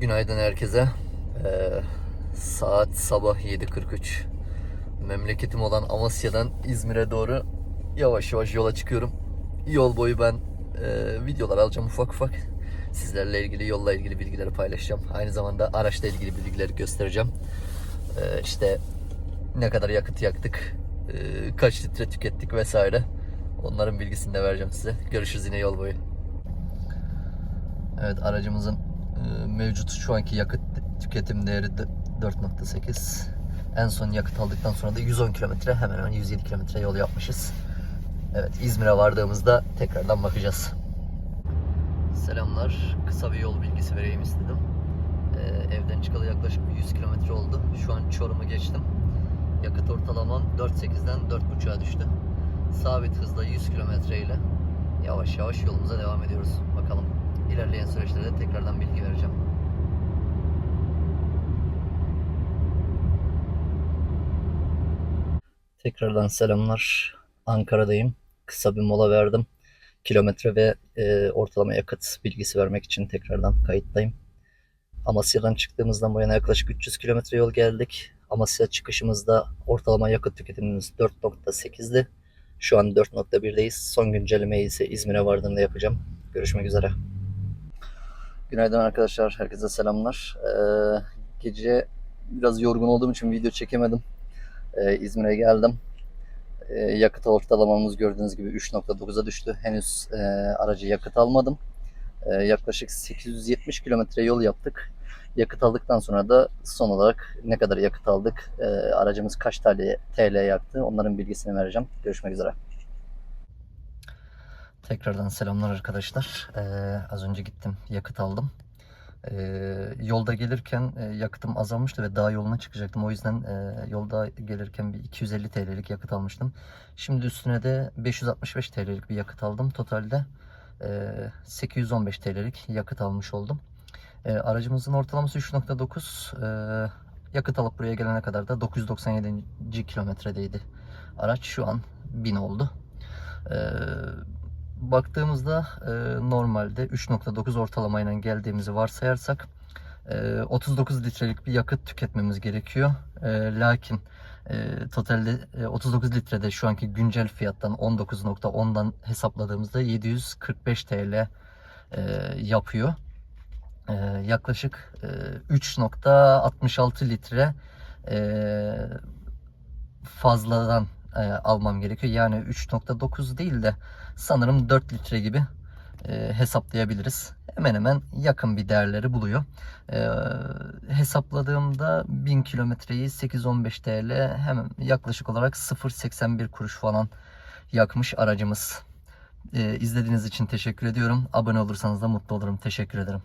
Günaydın herkese. Ee, saat sabah 7.43. Memleketim olan Amasya'dan İzmir'e doğru yavaş yavaş yola çıkıyorum. Yol boyu ben e, videolar alacağım ufak ufak. Sizlerle ilgili yolla ilgili bilgileri paylaşacağım. Aynı zamanda araçla ilgili bilgileri göstereceğim. Ee, işte ne kadar yakıt yaktık, e, kaç litre tükettik vesaire. Onların bilgisini de vereceğim size. Görüşürüz yine yol boyu. Evet aracımızın mevcut şu anki yakıt tüketim değeri de 4.8. En son yakıt aldıktan sonra da 110 kilometre hemen hemen 107 kilometre yol yapmışız. Evet İzmir'e vardığımızda tekrardan bakacağız. Selamlar. Kısa bir yol bilgisi vereyim istedim. Ee, evden çıkalı yaklaşık bir 100 kilometre oldu. Şu an Çorum'u geçtim. Yakıt ortalamam 4.8'den 4.5'a düştü. Sabit hızla 100 kilometre ile yavaş yavaş yolumuza devam ediyoruz. Bakalım ilerleyen süreçlerde tekrardan bilgi vereceğim. Tekrardan selamlar. Ankara'dayım. Kısa bir mola verdim. Kilometre ve e, ortalama yakıt bilgisi vermek için tekrardan kayıttayım. Amasya'dan çıktığımızdan bu yana yaklaşık 300 kilometre yol geldik. Amasya çıkışımızda ortalama yakıt tüketimimiz 4.8'di. Şu an 4.1'deyiz. Son güncellemeyi ise İzmir'e vardığımda yapacağım. Görüşmek üzere. Günaydın arkadaşlar. Herkese selamlar. Ee, gece biraz yorgun olduğum için video çekemedim. Ee, İzmir'e geldim. Ee, yakıt ortalamamız gördüğünüz gibi 3.9'a düştü. Henüz e, aracı yakıt almadım. Ee, yaklaşık 870 kilometre yol yaptık. Yakıt aldıktan sonra da son olarak ne kadar yakıt aldık, e, aracımız kaç TL, TL yaktı onların bilgisini vereceğim. Görüşmek üzere. Tekrardan selamlar arkadaşlar. Ee, az önce gittim yakıt aldım. Ee, yolda gelirken e, yakıtım azalmıştı ve dağ yoluna çıkacaktım. O yüzden e, yolda gelirken bir 250 TL'lik yakıt almıştım. Şimdi üstüne de 565 TL'lik bir yakıt aldım. Totalde e, 815 TL'lik yakıt almış oldum. E, aracımızın ortalaması 3.9. E, yakıt alıp buraya gelene kadar da 997. kilometredeydi. Araç şu an 1000 oldu. E, baktığımızda e, normalde 3.9 ortalamayla geldiğimizi varsayarsak e, 39 litrelik bir yakıt tüketmemiz gerekiyor. E, lakin e, totalde e, 39 litrede şu anki güncel fiyattan 19.10'dan hesapladığımızda 745 TL e, yapıyor. E, yaklaşık e, 3.66 litre e, fazladan e, almam gerekiyor. Yani 3.9 değil de sanırım 4 litre gibi e, hesaplayabiliriz. Hemen hemen yakın bir değerleri buluyor. E, hesapladığımda 1000 kilometreyi 8-15 TL hemen yaklaşık olarak 0.81 kuruş falan yakmış aracımız. E, izlediğiniz için teşekkür ediyorum. Abone olursanız da mutlu olurum. Teşekkür ederim.